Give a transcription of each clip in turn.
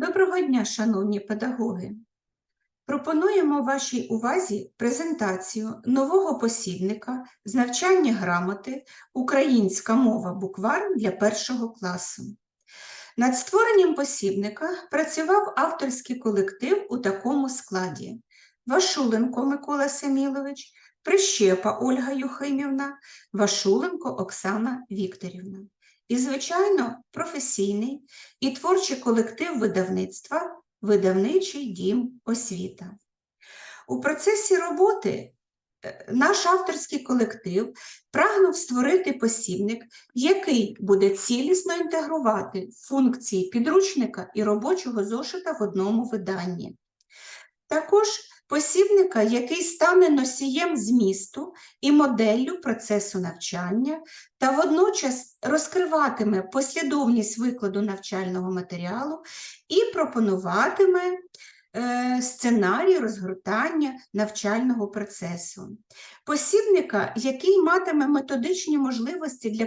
Доброго дня, шановні педагоги! Пропонуємо вашій увазі презентацію нового посібника з навчання грамоти Українська мова буквар для першого класу. Над створенням посібника працював авторський колектив у такому складі: Вашуленко Микола Семілович, Прищепа Ольга Юхимівна, Вашуленко Оксана Вікторівна. І, звичайно, професійний і творчий колектив видавництва Видавничий дім освіта. У процесі роботи е, наш авторський колектив прагнув створити посібник, який буде цілісно інтегрувати функції підручника і робочого зошита в одному виданні. Також посібника, який стане носієм змісту і моделлю процесу навчання, та водночас розкриватиме послідовність викладу навчального матеріалу і пропонуватиме е, сценарій розгортання навчального процесу. Посібника, який матиме методичні можливості для,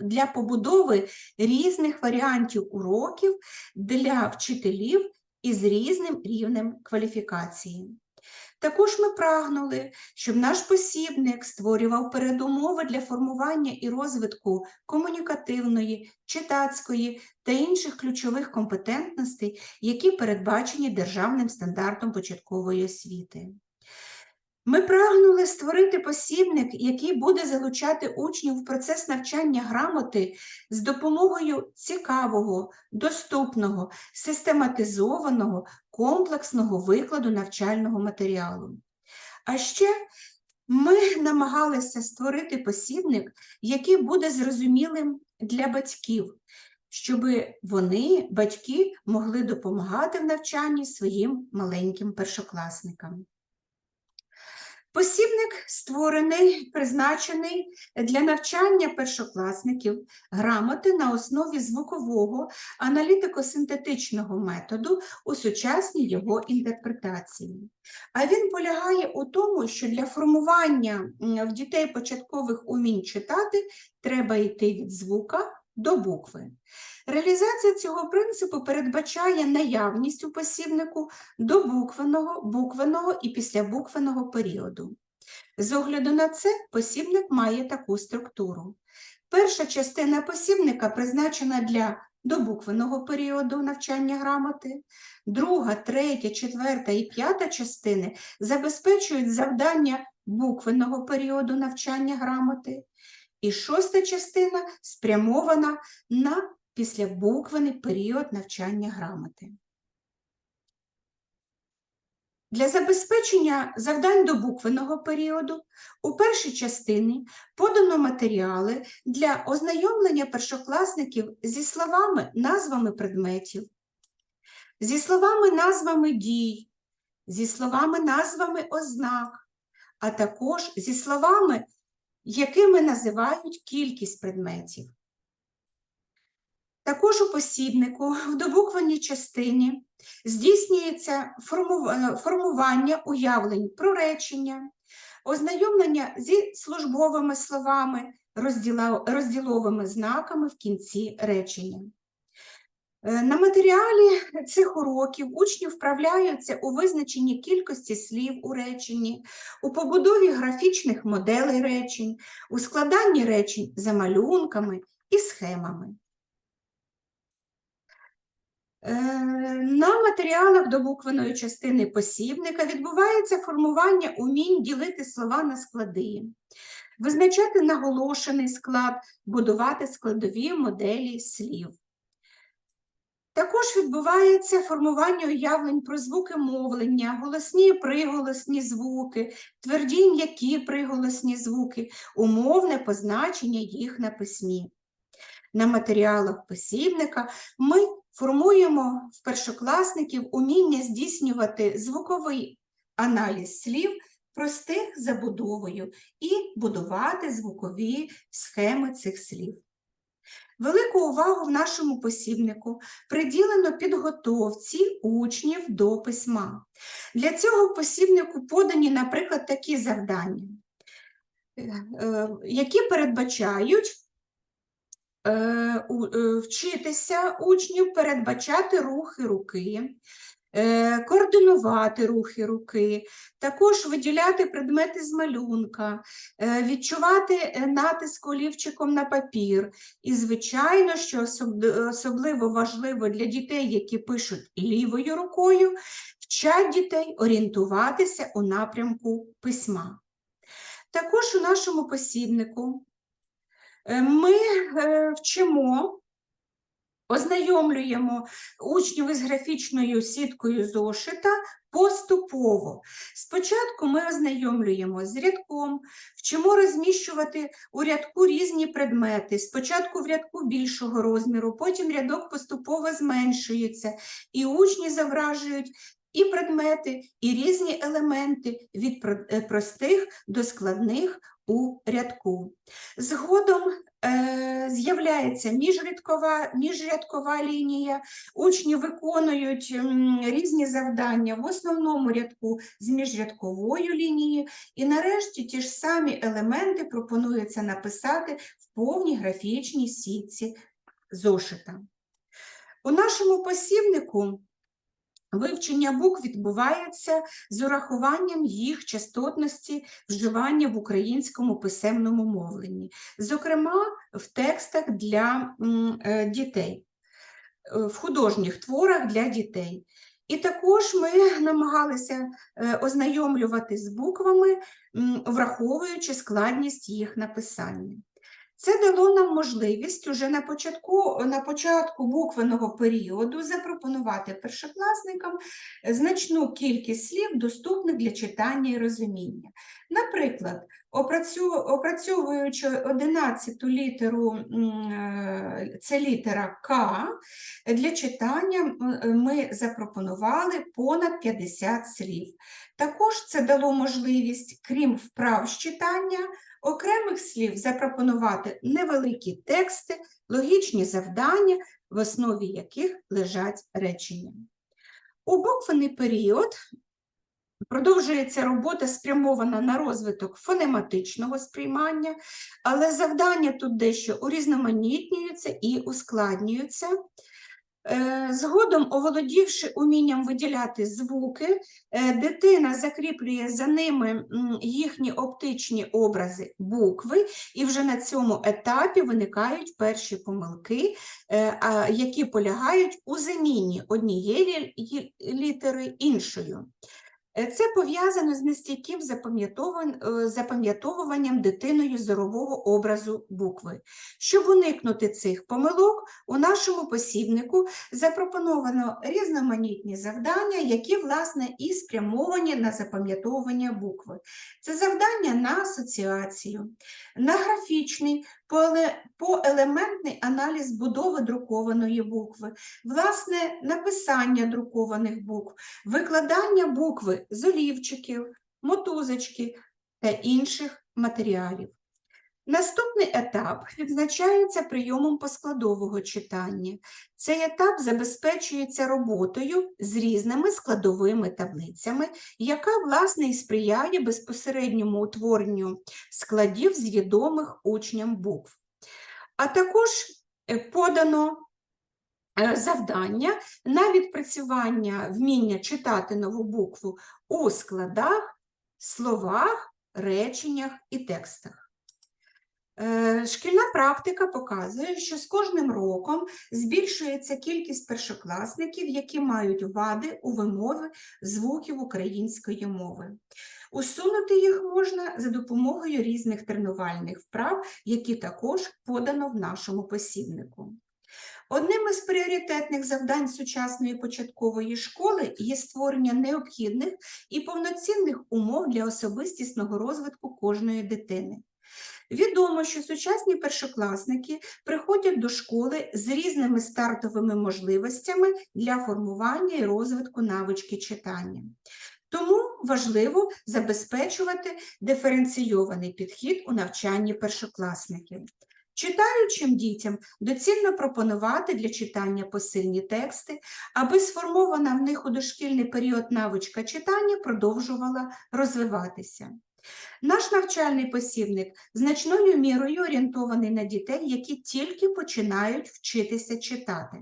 для побудови різних варіантів уроків для вчителів із різним рівнем кваліфікації. Також ми прагнули, щоб наш посібник створював передумови для формування і розвитку комунікативної, читацької та інших ключових компетентностей, які передбачені державним стандартом початкової освіти. Ми прагнули створити посібник, який буде залучати учнів в процес навчання грамоти з допомогою цікавого, доступного, систематизованого, комплексного викладу навчального матеріалу. А ще ми намагалися створити посібник, який буде зрозумілим для батьків, щоб вони, батьки, могли допомагати в навчанні своїм маленьким першокласникам. Посібник створений, призначений для навчання першокласників грамоти на основі звукового аналітико-синтетичного методу у сучасній його інтерпретації. А він полягає у тому, що для формування в дітей початкових умінь читати треба йти від звука до букви. Реалізація цього принципу передбачає наявність у посібнику до буквеного, буквеного і післябуквеного періоду. З огляду на це посібник має таку структуру. Перша частина посібника призначена для добуквеного періоду навчання грамоти, друга, третя, четверта і п'ята частини забезпечують завдання буквеного періоду навчання грамоти, і шоста частина спрямована на післябуквений період навчання грамоти. Для забезпечення завдань до буквеного періоду у першій частині подано матеріали для ознайомлення першокласників зі словами, назвами предметів, зі словами, назвами дій, зі словами, назвами ознак, а також зі словами, якими називають кількість предметів. Також у посібнику в добуквеній частині здійснюється е, формування уявлень про речення, ознайомлення зі службовими словами, розділовими знаками в кінці речення. Е, На матеріалі цих уроків учні вправляються у визначенні кількості слів у реченні, у побудові графічних моделей речень, у складанні речень за малюнками і схемами. Е, На матеріалах до буквеної частини посібника відбувається формування умінь ділити слова на склади, визначати наголошений склад, будувати складові моделі слів. Також відбувається формування уявлень про звуки мовлення, голосні і приголосні звуки, тверді м'які приголосні звуки, умовне позначення їх на письмі. На матеріалах посібника ми формуємо в першокласників уміння здійснювати звуковий аналіз слів простих забудовою і будувати звукові схеми цих слів. Велику увагу в нашому посібнику приділено підготовці учнів до письма. Для цього посібнику подані, наприклад, такі завдання, е, е, які передбачають е, вчитися учнів передбачати рухи руки, координувати рухи руки, також виділяти предмети з малюнка, е, відчувати е, натиск олівчиком на папір. І, звичайно, що особливо важливо для дітей, які пишуть лівою рукою, вчать дітей орієнтуватися у напрямку письма. Також у нашому посібнику е, ми е, вчимо, ознайомлюємо учнів із графічною сіткою зошита поступово. Спочатку ми ознайомлюємо з рядком, вчимо розміщувати у рядку різні предмети. Спочатку в рядку більшого розміру, потім рядок поступово зменшується, і учні зображують і предмети, і різні елементи від е, простих до складних у рядку. Згодом з'являється міжрядкова, міжрядкова лінія, учні виконують різні завдання в основному рядку з міжрядковою лінією, і нарешті ті ж самі елементи пропонується написати в повній графічній сітці зошита. У нашому посібнику Вивчення букв відбувається з урахуванням їх частотності вживання в українському писемному мовленні, зокрема в текстах для е, дітей, е, в художніх творах для дітей. І також ми намагалися е, ознайомлювати з буквами, враховуючи складність їх написання. Це дало нам можливість уже на початку, на початку буквеного періоду запропонувати першокласникам значну кількість слів, доступних для читання і розуміння. Наприклад, опрацьовуючи 11 літеру, е, це літера К, для читання е, ми запропонували понад 50 слів. Також це дало можливість, крім вправ з читання, окремих слів запропонувати невеликі тексти, логічні завдання, в основі яких лежать речення. У буквений період продовжується робота спрямована на розвиток фонематичного сприймання, але завдання тут дещо урізноманітнюються і ускладнюються. Е, Згодом, оволодівши умінням виділяти звуки, е, дитина закріплює за ними їхні оптичні образи букви, і вже на цьому етапі виникають перші помилки, е, які полягають у заміні однієї літери іншою. Е, Це пов'язано з нестійким е, запам'ятовуванням дитиною зорового образу букви. Щоб уникнути цих помилок, у нашому посібнику запропоновано різноманітні завдання, які, власне, і спрямовані на запам'ятовування букви. Це завдання на асоціацію, на графічний, поелементний аналіз будови друкованої букви, власне, написання друкованих букв, викладання букви з олівчиків, мотузочки та інших матеріалів. Наступний етап відзначається прийомом поскладового читання. Цей етап забезпечується роботою з різними складовими таблицями, яка, власне, і сприяє безпосередньому утворенню складів з відомих учням букв. А також е, подано е, завдання на відпрацювання вміння читати нову букву у складах, словах, реченнях і текстах. Е, Шкільна практика показує, що з кожним роком збільшується кількість першокласників, які мають вади у вимові звуків української мови. Усунути їх можна за допомогою різних тренувальних вправ, які також подано в нашому посібнику. Одним із пріоритетних завдань сучасної початкової школи є створення необхідних і повноцінних умов для особистісного розвитку кожної дитини. Відомо, що сучасні першокласники приходять до школи з різними стартовими можливостями для формування і розвитку навички читання. Тому важливо забезпечувати диференційований підхід у навчанні першокласників. Читаючим дітям доцільно пропонувати для читання посильні тексти, аби сформована в них у дошкільний період навичка читання продовжувала розвиватися. Наш навчальний посібник значною мірою орієнтований на дітей, які тільки починають вчитися читати.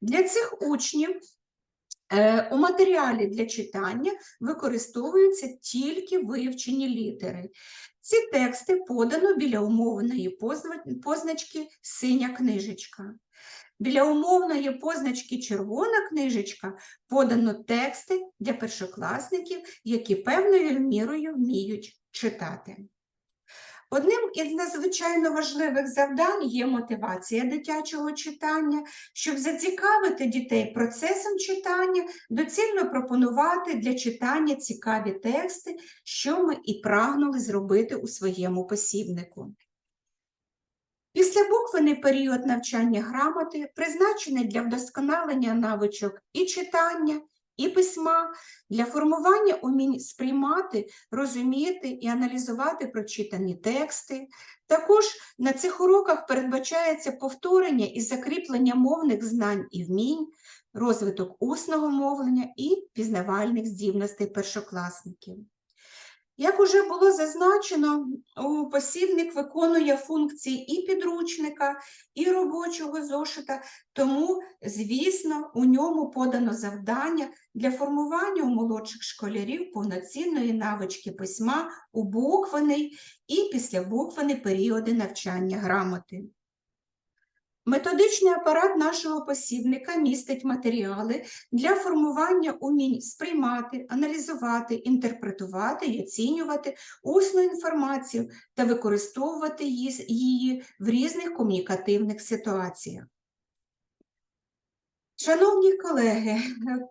Для цих учнів е, у матеріалі для читання використовуються тільки вивчені літери. Ці тексти подано біля умовної позначки синя книжечка. Біля умовної позначки червона книжечка подано тексти для першокласників, які певною мірою вміють читати. Одним із надзвичайно важливих завдань є мотивація дитячого читання. Щоб зацікавити дітей процесом читання, доцільно пропонувати для читання цікаві тексти, що ми і прагнули зробити у своєму посібнику. Післябуквений період навчання грамоти призначений для вдосконалення навичок і читання, і письма, для формування умінь сприймати, розуміти і аналізувати прочитані тексти. Також на цих уроках передбачається повторення і закріплення мовних знань і вмінь, розвиток усного мовлення і пізнавальних здібностей першокласників. Як уже було зазначено, посібник виконує функції і підручника, і робочого зошита, тому, звісно, у ньому подано завдання для формування у молодших школярів повноцінної навички письма у буквений і післябуквений періоди навчання грамоти. Методичний апарат нашого посібника містить матеріали для формування умінь сприймати, аналізувати, інтерпретувати і оцінювати усну інформацію та використовувати її- в різних комунікативних ситуаціях. Шановні колеги,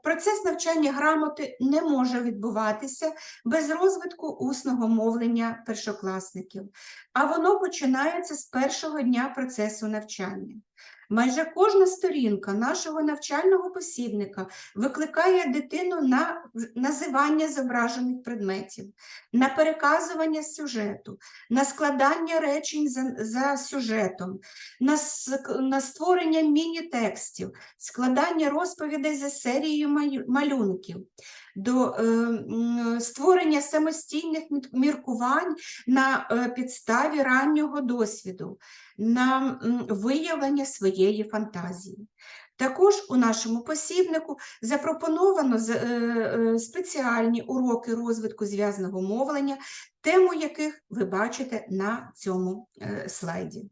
процес навчання грамоти не може відбуватися без розвитку усного мовлення першокласників, а воно починається з першого дня процесу навчання. Майже кожна сторінка нашого навчального посібника викликає дитину на називання зображених предметів, на переказування сюжету, на складання речень за, за сюжетом, на, на створення міні-текстів, складання розповідей за серією малюнків, до е, створення самостійних міркувань на е, підставі раннього досвіду, на виявлення своєї фантазії. Також у нашому посібнику запропоновано е, е, спеціальні уроки розвитку зв'язного мовлення, тему яких ви бачите на цьому е, слайді.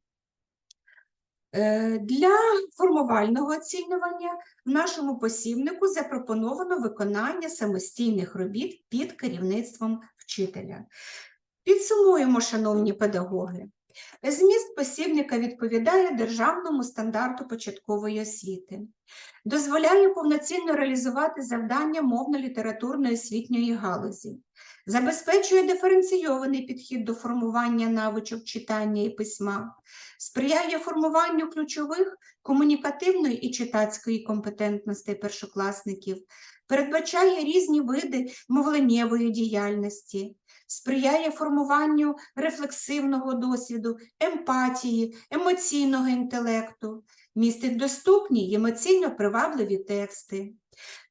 Для формувального оцінювання в нашому посібнику запропоновано виконання самостійних робіт під керівництвом вчителя. Підсумуємо, шановні педагоги. Зміст посібника відповідає державному стандарту початкової освіти, дозволяє повноцінно реалізувати завдання мовно-літературної освітньої галузі, забезпечує диференційований підхід до формування навичок читання і письма, сприяє формуванню ключових комунікативної і читацької компетентності першокласників, передбачає різні види мовленнєвої діяльності, сприяє формуванню рефлексивного досвіду, емпатії, емоційного інтелекту, містить доступні й емоційно привабливі тексти.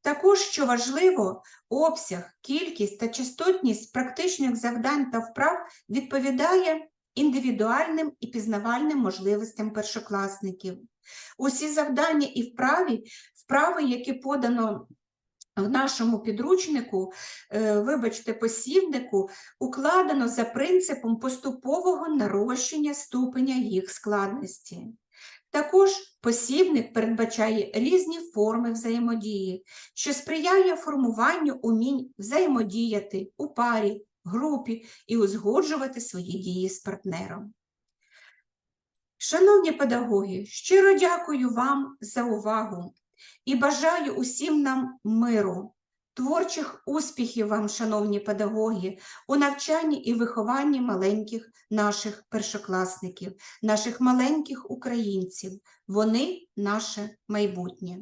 Також, що важливо, обсяг, кількість та частотність практичних завдань та вправ відповідає індивідуальним і пізнавальним можливостям першокласників. Усі завдання і вправи, вправи, які подано в нашому підручнику, е, вибачте, посівнику, укладено за принципом поступового нарощення ступеня їх складності. Також посібник передбачає різні форми взаємодії, що сприяє формуванню умінь взаємодіяти у парі, групі і узгоджувати свої дії з партнером. Шановні педагоги, щиро дякую вам за увагу і бажаю усім нам миру, творчих успіхів вам, шановні педагоги, у навчанні і вихованні маленьких наших першокласників, наших маленьких українців. Вони наше майбутнє.